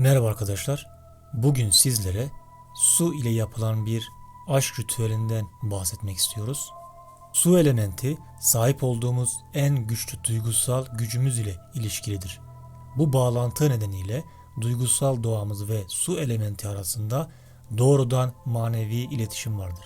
Merhaba arkadaşlar. Bugün sizlere su ile yapılan bir aşk ritüelinden bahsetmek istiyoruz. Su elementi sahip olduğumuz en güçlü duygusal gücümüz ile ilişkilidir. Bu bağlantı nedeniyle duygusal doğamız ve su elementi arasında doğrudan manevi iletişim vardır.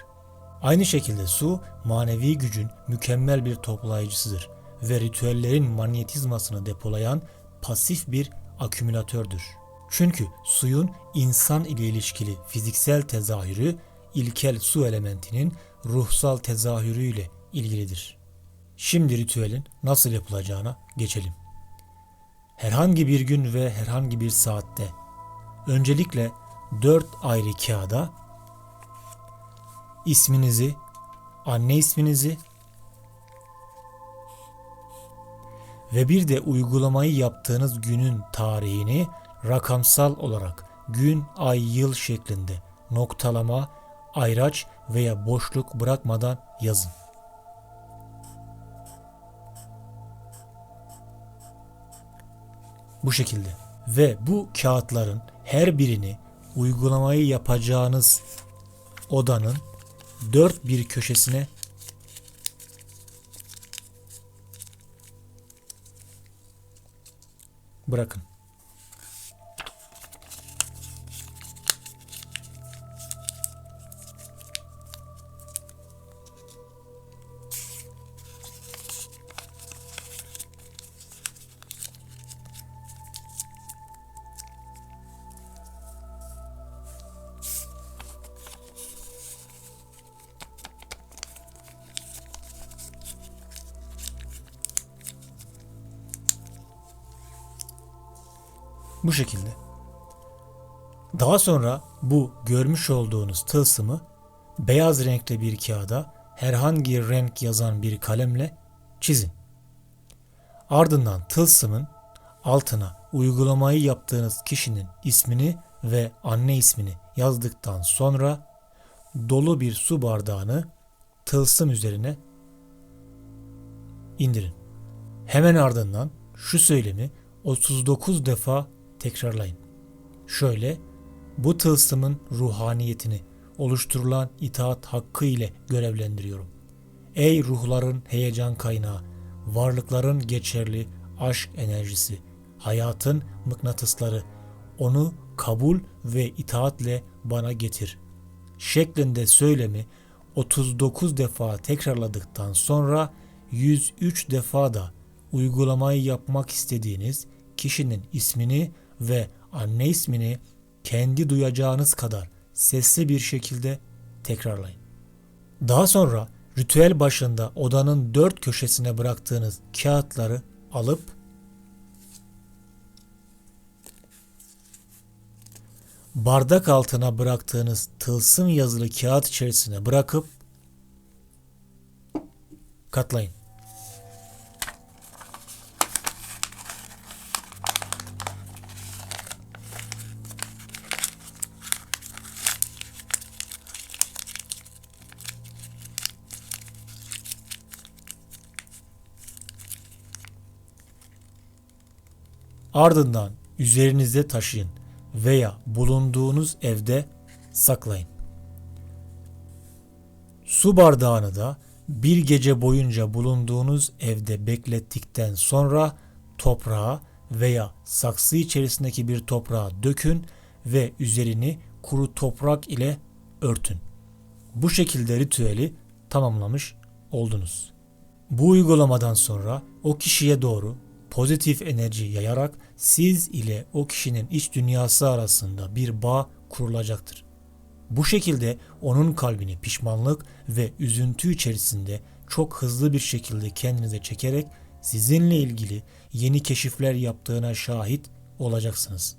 Aynı şekilde su manevi gücün mükemmel bir toplayıcısıdır ve ritüellerin manyetizmasını depolayan pasif bir akümülatördür. Çünkü suyun insan ile ilişkili fiziksel tezahürü ilkel su elementinin ruhsal tezahürüyle ilgilidir. Şimdi ritüelin nasıl yapılacağına geçelim. Herhangi bir gün ve herhangi bir saatte öncelikle dört ayrı kağıda isminizi, anne isminizi ve bir de uygulamayı yaptığınız günün tarihini rakamsal olarak gün, ay, yıl şeklinde noktalama, ayraç veya boşluk bırakmadan yazın. Bu şekilde. Ve bu kağıtların her birini uygulamayı yapacağınız odanın dört bir köşesine bırakın. Bu şekilde. Daha sonra bu görmüş olduğunuz tılsımı beyaz renkli bir kağıda herhangi renk yazan bir kalemle çizin. Ardından tılsımın altına uygulamayı yaptığınız kişinin ismini ve anne ismini yazdıktan sonra dolu bir su bardağını tılsım üzerine indirin. Hemen ardından şu söylemi 39 defa tekrarlayın. Şöyle bu tılsımın ruhaniyetini oluşturulan itaat hakkı ile görevlendiriyorum. Ey ruhların heyecan kaynağı, varlıkların geçerli aşk enerjisi, hayatın mıknatısları, onu kabul ve itaatle bana getir. Şeklinde söylemi 39 defa tekrarladıktan sonra 103 defa da uygulamayı yapmak istediğiniz kişinin ismini ve anne ismini kendi duyacağınız kadar sesli bir şekilde tekrarlayın. Daha sonra ritüel başında odanın dört köşesine bıraktığınız kağıtları alıp bardak altına bıraktığınız tılsım yazılı kağıt içerisine bırakıp katlayın. Ardından üzerinizde taşıyın veya bulunduğunuz evde saklayın. Su bardağını da bir gece boyunca bulunduğunuz evde beklettikten sonra toprağa veya saksı içerisindeki bir toprağa dökün ve üzerini kuru toprak ile örtün. Bu şekilde ritüeli tamamlamış oldunuz. Bu uygulamadan sonra o kişiye doğru pozitif enerji yayarak siz ile o kişinin iç dünyası arasında bir bağ kurulacaktır. Bu şekilde onun kalbini pişmanlık ve üzüntü içerisinde çok hızlı bir şekilde kendinize çekerek sizinle ilgili yeni keşifler yaptığına şahit olacaksınız.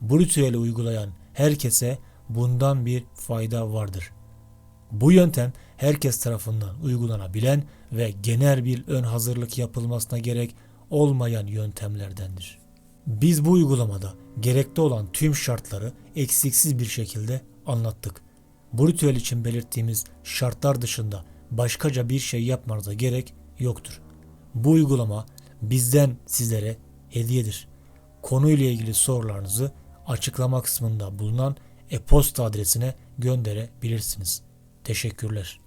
Bu ritüeli uygulayan herkese bundan bir fayda vardır. Bu yöntem herkes tarafından uygulanabilen ve genel bir ön hazırlık yapılmasına gerek olmayan yöntemlerdendir. Biz bu uygulamada gerekli olan tüm şartları eksiksiz bir şekilde anlattık. Bu ritüel için belirttiğimiz şartlar dışında başkaca bir şey yapmanıza gerek yoktur. Bu uygulama bizden sizlere hediyedir. Konuyla ilgili sorularınızı açıklama kısmında bulunan e-posta adresine gönderebilirsiniz. Teşekkürler.